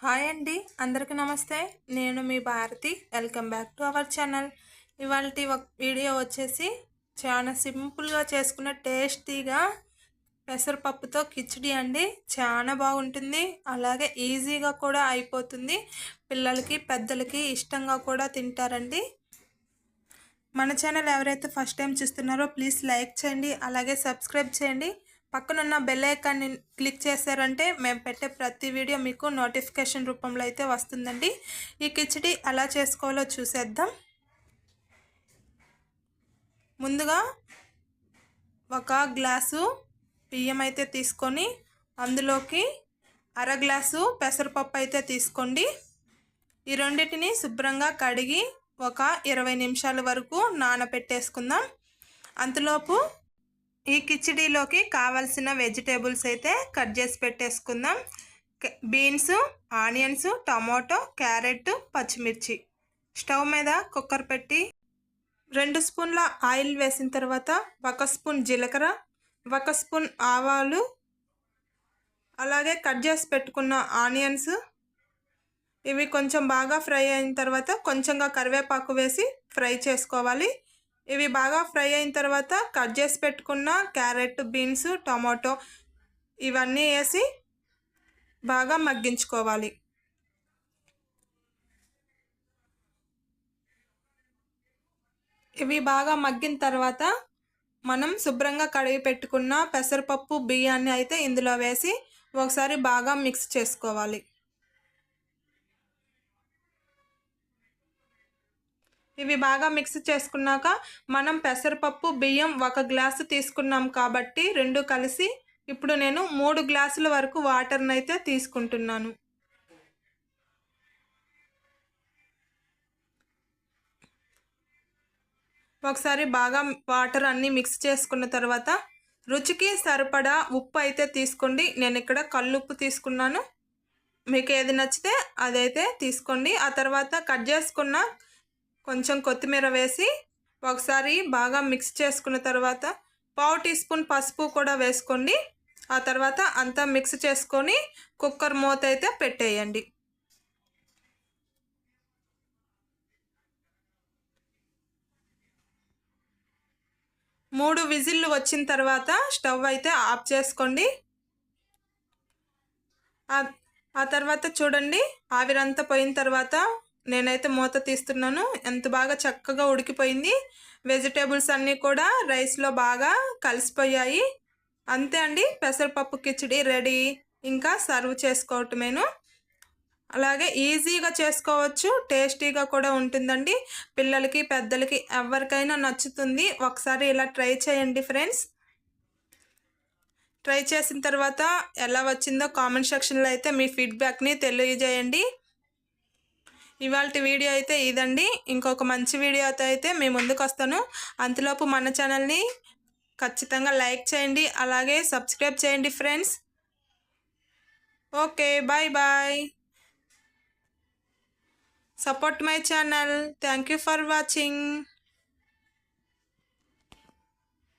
Hi అండి అందరికీ నమస్తే. నేను మీ Bharathi. Welcome back to our channel. ఇవాళ వీడియో వచ్చేసి చాలా సింపుల్గా చేసుకున్న టేస్టీగా పెసరపప్పుతో కిచిడి అండి. చాలా బాగుంటుంది. అలాగే ఈజీగా కూడా అయిపోతుంది. పిల్లలకి పెద్దలకి ఇష్టంగా కూడా తింటారండి. మన ఛానల్ ఎవరైతే ఫస్ట్ టైం చూస్తున్నారో ప్లీజ్ లైక్ చేయండి. అలాగే సబ్స్క్రైబ్ చేయండి. పక్కనున్న బెల్ ఐకాన్ని క్లిక్ చేశారంటే మేము పెట్టే ప్రతి వీడియో మీకు నోటిఫికేషన్ రూపంలో అయితే వస్తుందండి. ఈ కిచడి ఎలా చేసుకోవాలో చూసేద్దాం. ముందుగా ఒక గ్లాసు బియ్యం అయితే తీసుకొని అందులోకి అర గ్లాసు పెసరపప్పు అయితే తీసుకోండి. ఈ రెండింటిని శుభ్రంగా కడిగి ఒక ఇరవై నిమిషాల వరకు నానబెట్టేసుకుందాం. అంతలోపు ఈ కిచిడీలోకి కావలసిన వెజిటేబుల్స్ అయితే కట్ చేసి పెట్టేసుకుందాం. బీన్స్ ఆనియన్స్ టమాటో క్యారెట్ పచ్చిమిర్చి. స్టవ్ మీద కుక్కర్ పెట్టి రెండు స్పూన్ల ఆయిల్ వేసిన తర్వాత ఒక స్పూన్ జీలకర్ర ఒక స్పూన్ ఆవాలు అలాగే కట్ చేసి పెట్టుకున్న ఆనియన్స్. ఇవి కొంచెం బాగా ఫ్రై అయిన తర్వాత కొంచెంగా కరివేపాకు వేసి ఫ్రై చేసుకోవాలి. ఇవి బాగా ఫ్రై అయిన తర్వాత కట్ చేసి పెట్టుకున్న క్యారెట్ బీన్స్ టమాటో ఇవన్నీ వేసి బాగా మగ్గించుకోవాలి. ఇవి బాగా మగ్గిన తర్వాత మనం శుభ్రంగా కడిగి పెట్టుకున్న పెసరపప్పు బియ్యాన్ని అయితే ఇందులో వేసి ఒకసారి బాగా మిక్స్ చేసుకోవాలి. ఇవి బాగా మిక్స్ చేసుకున్నాక మనం పెసరపప్పు బియ్యం ఒక గ్లాసు తీసుకున్నాం కాబట్టి రెండు కలిసి ఇప్పుడు నేను మూడు గ్లాసుల వరకు వాటర్ని అయితే తీసుకుంటున్నాను. ఒకసారి బాగా వాటర్ అన్నీ మిక్స్ చేసుకున్న తర్వాత రుచికి సరిపడా ఉప్పు అయితే తీసుకోండి. నేను ఇక్కడ కల్లుప్పు తీసుకున్నాను. మీకు ఏది నచ్చితే అదైతే తీసుకోండి. ఆ తర్వాత కట్ చేసుకున్న కొంచెం కొత్తిమీర వేసి ఒకసారి బాగా మిక్స్ చేసుకున్న తర్వాత పావు టీ స్పూన్ పసుపు కూడా వేసుకోండి. ఆ తర్వాత అంతా మిక్స్ చేసుకొని కుక్కర్ మూత అయితే పెట్టేయండి. మూడు విజిల్లు వచ్చిన తర్వాత స్టవ్ అయితే ఆఫ్ చేసుకోండి. ఆ తర్వాత చూడండి ఆవిరంతా పోయిన తర్వాత నేనైతే మూత తీస్తున్నాను. ఎంత బాగా చక్కగా ఉడికిపోయింది. వెజిటేబుల్స్ అన్నీ కూడా రైస్లో బాగా కలిసిపోయాయి. అంతే అండి. పెసరపప్పు కిచిడి రెడీ. ఇంకా సర్వ్ చేసుకోవటమేను. అలాగే ఈజీగా చేసుకోవచ్చు. టేస్టీగా కూడా ఉంటుందండి. పిల్లలకి పెద్దలకి ఎవరికైనా నచ్చుతుంది. ఒకసారి ఇలా ట్రై చేయండి ఫ్రెండ్స్. ట్రై చేసిన తర్వాత ఎలా వచ్చిందో కామెంట్ సెక్షన్లో అయితే మీ ఫీడ్బ్యాక్ని తెలియజేయండి. ఇవాళ వీడియో అయితే ఇదండి. ఇంకొక మంచి వీడియోతో అయితే మేము ముందుకు వస్తాను. అంతలోపు మన ఛానల్ని ఖచ్చితంగా లైక్ చేయండి. అలాగే సబ్స్క్రైబ్ చేయండి friends. Okay bye bye. Support my channel. Thank for watching.